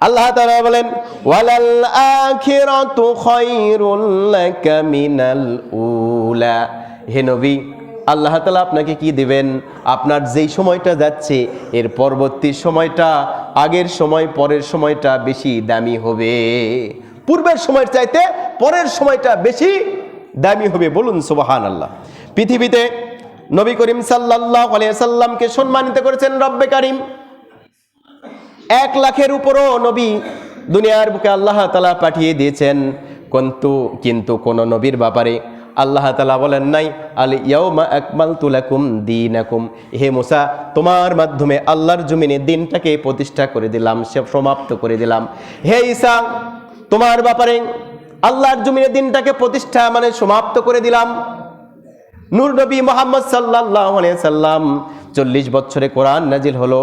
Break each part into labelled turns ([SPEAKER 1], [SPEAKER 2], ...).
[SPEAKER 1] আল্লাহ তাআলা বলেন, ওয়ালাল আখিরাতু খায়রুল লাকা মিনাল উলা। হে নবী, আল্লাহ তালা আপনাকে কি দিবেন? আপনার যেই সময়টা যাচ্ছে, এর পরবর্তী সময়টা, আগের সময়, পরের সময়টা বেশি দামি হবে। পূর্বের সময়ের চাইতে পরের সময়টা বেশি দামি হবে। বলুন সুবাহান আল্লাহ পৃথিবীতে নবী করিম সাল্লাল্লাহু আলাইহি সাল্লামকে সম্মানিত করেছেন রব্বে কারিম। এক লাখের উপরও নবী দুনিয়ার বুকে আল্লাহ তালা পাঠিয়ে দিয়েছেন। কিন্তু কিন্তু কোন নবীর ব্যাপারে আল্লাহ তালা বলেন নাই, আল ইয়াউমা আকমাল তুলাকুম দিনাকুম। হে মুসা, তোমার মাধ্যমে আল্লাহর জমিনে দিনটাকে প্রতিষ্ঠা করে দিলাম, সে সমাপ্ত করে দিলাম। হে ঈসা, তোমার ব্যাপারে আল্লাহর জমিনে দিনটাকে প্রতিষ্ঠা মানে সমাপ্ত করে দিলাম। নূর নবী মোহাম্মদ সাল্লাহ সাল্লাম চল্লিশ বছরে কোরআন নাজিল হলো।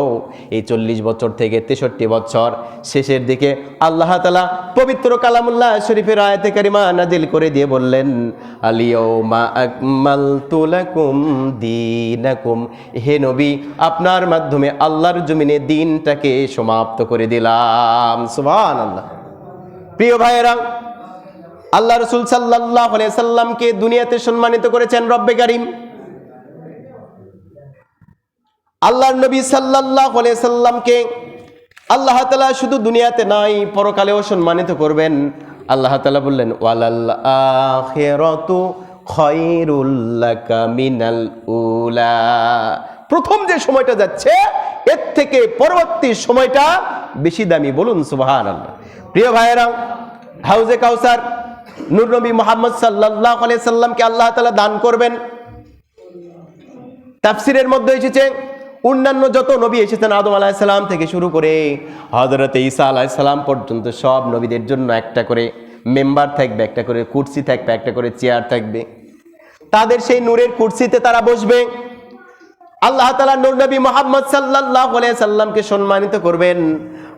[SPEAKER 1] এই চল্লিশ বছর থেকে তেষট্টি বছর শেষের দিকে আল্লাহ তালা পবিত্র কালামুল্লাহ শরীফের আয়াতে কারিমা নাজিল করে দিয়ে বললেন আলিয়মা আকমাল তুলাকুম দিনাকুম। হে নবী, আপনার মাধ্যমে আল্লাহর জমিনে দিনটাকে সমাপ্ত করে দিলাম। সুবহান আল্লাহ প্রিয় ভাইয়েরা আল্লাহ রসুল সাল্লাহ সাল্লামকে দুনিয়াতে সম্মানিত করেছেন রব্বে কারিম। আল্লাহর নবী সাল্লাহ সাল্লামকে আল্লাহ তালা শুধু দুনিয়াতে নাই, পরকালেও সম্মানিত করবেন। আল্লাহ তালা বললেন মিনাল উলা। প্রথম যে সময়টা যাচ্ছে, এর থেকে পরবর্তী সময়টা বেশি দামি। বলুন সুবহানাল্লাহ। প্রিয় ভাইয়েরা, হাউজে কাউসার নবী মোহাম্মদ সাল্লাহ সাল্লামকে আল্লাহ তালা দান করবেন। তাফসিরের মধ্যে এসেছে, অন্যান্য যত নবী এসেছেন আদম আলাহিসাল্লাম থেকে শুরু করে হজরত ঈসা আলাহিসাল্লাম পর্যন্ত সব নবীদের জন্য একটা করে মেম্বার থাকবে, একটা করে কুর্সি থাকবে, একটা করে চেয়ার থাকবে। তাদের সেই নূরের কুর্সিতে তারা বসবে। আল্লাহ তালা নবী মোহাম্মদ সাল্লাহ সাল্লামকে সম্মানিত করবেন।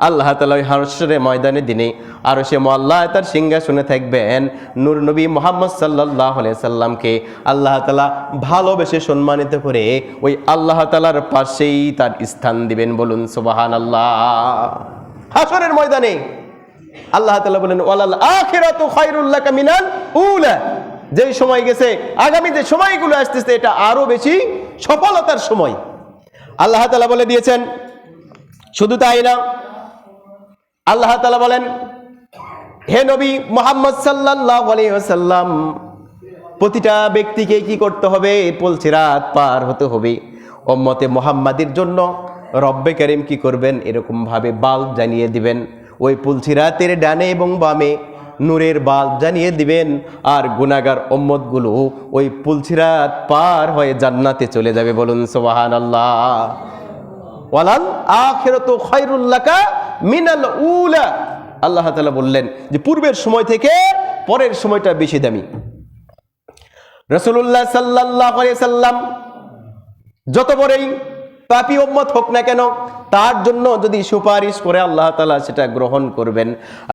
[SPEAKER 1] আল্লাহ তালা ওই হাসরে ময়দানের দিনে আরও সে মোল্লা তার সিংহাসনে থাকবেন। নূর নবী মোহাম্মদ সাল্লাহ সাল্লামকে আল্লাহ তালা ভালোবেসে সম্মানিত করে ওই আল্লাহ তালার পাশেই তার স্থান দিবেন বলুন সুবাহান আল্লাহ হাসরের ময়দানে আল্লাহ তালা বলেন, ওয়ালাল আখিরাতু খায়রুল্লাহ কামিনাল উলা। যেই সময় গেছে, আগামী যে সময়গুলো আসতেছে, এটা আরও বেশি সফলতার সময়। আল্লাহ তালা বলে দিয়েছেন, শুধু তাই না, আল্লাহ তালা বলেন, হে নবী মোহাম্মদ সাল্লাহ প্রতিটা ব্যক্তিকে কি করতে হবে? পলছিরাত পার হতে হবে। ওম্মতে মোহাম্মাদের জন্য রব্বে করিম কি করবেন? এরকম ভাবে বাল্ব জানিয়ে দিবেন। ওই পুলছিরাতের ডানে এবং বামে নূরের বাল্ব জানিয়ে দিবেন, আর গুনাগার ওম্মতগুলো ওই পুলছিরাত পার হয়ে জান্নাতে চলে যাবে বলুন সোবাহান আল্লাহ ওয়ালাল আখিরাতু খায়রুল্লাকা মিনাল উলা। আল্লাহ তাআলা বললেন যে, পূর্বের সময় থেকে পরের সময়টা বেশি দামি। রাসূলুল্লাহ সাল্লাল্লাহু আলাইহি সাল্লাম যত বড়ই পাপী উম্মত হোক না কেন, তার জন্য যদি সুপারিশ করে আল্লাহ তাআলা সেটা গ্রহণ করবেন।